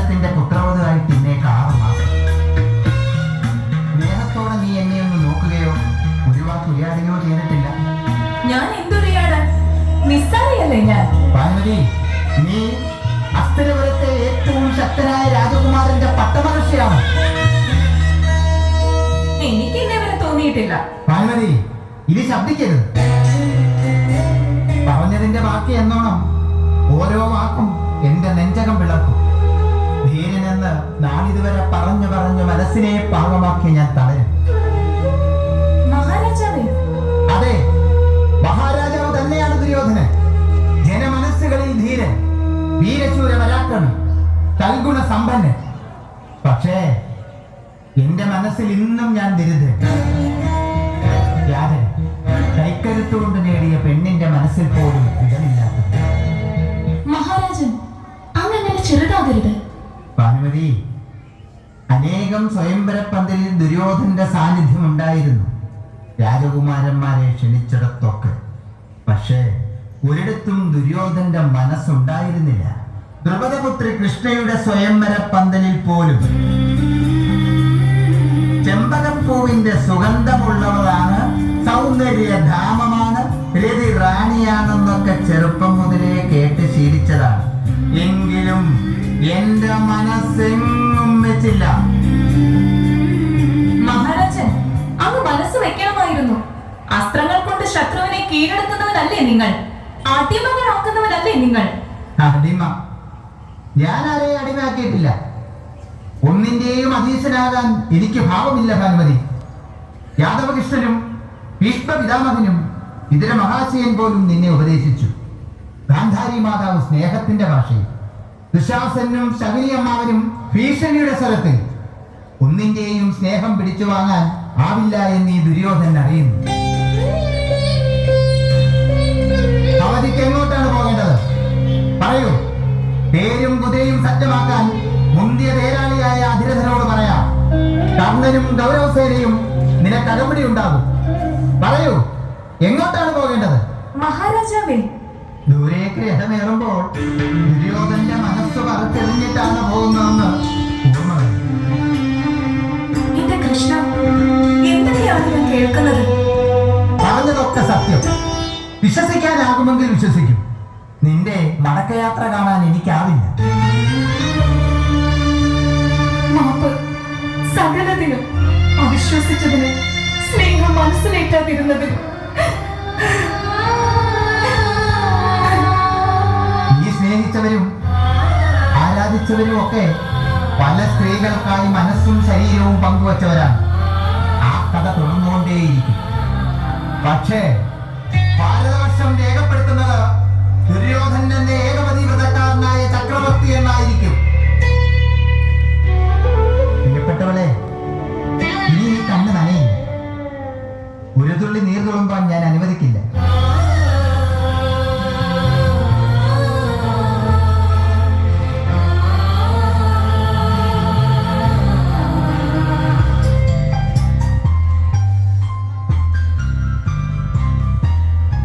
ജീവിതത്തിന്റെ പുത്രവധുവായി പിന്നെ കാറ് മാത്രം നീ എന്നെ ഒന്ന് നോക്കുകയോ ഒഴിവാക്കുകയോ ചെയ്തിട്ടില്ല? ഞാൻ എന്തൊരിയാണ് നിസ്സാരിയല്ലേ ഞാൻ? പാർവതി നീ അസ്ഥിരപുരത്തെ ഏറ്റവും ശക്തനായ രാജകുമാരന്റെ പട്ടമഹർഷിയാണ്. എനിക്ക് ഇന്നേവരെ തോന്നിയിട്ടില്ല. പാർവതി ഇനി ശബ്ദിക്കരുത്. പറഞ്ഞതിന്റെ ബാക്കി എന്നോണം ഓരോ വാക്കും എന്റെ നെഞ്ചകം വിളക്കും ധീരനെന്ന് നാളിതുവരെ പറഞ്ഞു പറഞ്ഞു മനസ്സിനെ പാകമാക്കി ഞാൻ തളരും. അതെ മഹാരാജാവ് തന്നെയാണ് ദുര്യോധനൻ. ജനമനസ്സുകളിൽ ധീരൻ വീരശൂര പരാക്രമി തൽഗുണ സമ്പന്നൻ. പക്ഷേ എന്റെ മനസ്സിൽ ഇന്നും ഞാൻ ദരിദ്രൻ. രാജൻ കൈക്കരുത്തുകൊണ്ട് നേടിയ പെണ്ണിന്റെ മനസ്സിൽ പോലും ഇടമില്ലാത്ത മഹാരാജൻ അങ്ങനെ ചെറുതാകരുത്? ഭാനുമതി അനേകം സ്വയംവര പന്തലിൽ ദുര്യോധന്റെ സാന്നിധ്യം ഉണ്ടായിരുന്നു രാജകുമാരന്മാരെ ക്ഷണിച്ചിടത്തൊക്കെ. പക്ഷേ ഒരിടത്തും ദുര്യോധന്റെ മനസ്സുണ്ടായിരുന്നില്ല. ദ്രുപദപുത്രി കൃഷ്ണയുടെ സ്വയംവര പന്തലിൽ പോലും. ചെമ്പകപ്പൂവിന്റെ സുഗന്ധമുള്ളവളാണ് സൗന്ദര്യ ധാമമാണ് രതി റാണിയാണെന്നൊക്കെ ചെറുപ്പം മുതലേ കേട്ട് ശീലിച്ചതാണ്. എന്റെ മനസ്സെങ്ങും വെച്ചില്ല. മഹാരാജൻ അങ്ങ് മനസ്സ് വെക്കണമായിരുന്നു. അസ്ത്രങ്ങൾ കൊണ്ട് ശത്രുവിനെ കീഴടക്കുന്നവനല്ലേ നിങ്ങൾ? അടിമകളാക്കുന്നവനല്ലേ നിങ്ങൾ? അടിമ. ഞാൻ ആരെയും അടിമയാക്കിയിട്ടില്ല. ഒന്നിന്റെയും അധീശനാകാൻ എനിക്ക് ഭാവമില്ല ഭാനുമതി. യാദവകൃഷ്ണനും ഭീഷ്മപിതാമഹനും ഇതര മഹാശയൻ പോലും നിന്നെ ഉപദേശിച്ചു. ഗാന്ധാരി മാതാവ് സ്നേഹത്തിന്റെ ഭാഷയിൽ. ദുശാസനും ശകുനിയമ്മാവനും ഭീഷണിയുടെ സ്വരത്തിൽ ഒന്നിന്റെയും സ്നേഹം പിടിച്ചു വാങ്ങാൻ ആവില്ല എന്ന് ഈ ദുര്യോധൻ അറിയുന്നു. അവധിക്ക് എങ്ങോട്ടാണ് പോകേണ്ടത്? പറയൂ. പേരും കുതിരയും സജ്ജമാക്കാൻ മുന്തിയ തേരാളിയായ അധിരഥനോട് പറയാം. കർണനും ഗൗരവസേനയും നിനക്ക് അകമ്പടി ഉണ്ടാകും. പറയൂ എങ്ങോട്ടാണ് പോകേണ്ടത്? മഹാരാജാവേ ദൂരേക്ക് ഇടമേറുമ്പോൾ ദുര്യോധന്റെ മനസ്സ് പറത്തെറിഞ്ഞിട്ടാണ് പോകുന്നതെന്ന്. എന്റെ കൃഷ്ണ? എന്തൊക്കെയാണ് ഞാൻ കേൾക്കുന്നത്? പറഞ്ഞതൊക്കെ സത്യം. വിശ്വസിക്കാനാകുമെങ്കിൽ വിശ്വസിക്കും. നിന്റെ മടക്കയാത്ര കാണാൻ എനിക്കാവില്ല. സകലതിനും അവിശ്വസിച്ചതിന് സ്നേഹം മനസ്സിലേറ്റാതിരുന്നതിന് ആരാധിച്ചവരും ഒക്കെ പല സ്ത്രീകൾക്കായി മനസ്സും ശരീരവും പങ്കുവച്ചവരാണ്. ആ കഥ തുടർന്നുകൊണ്ടേയിരിക്കും. പക്ഷേ ഭാരതവർഷം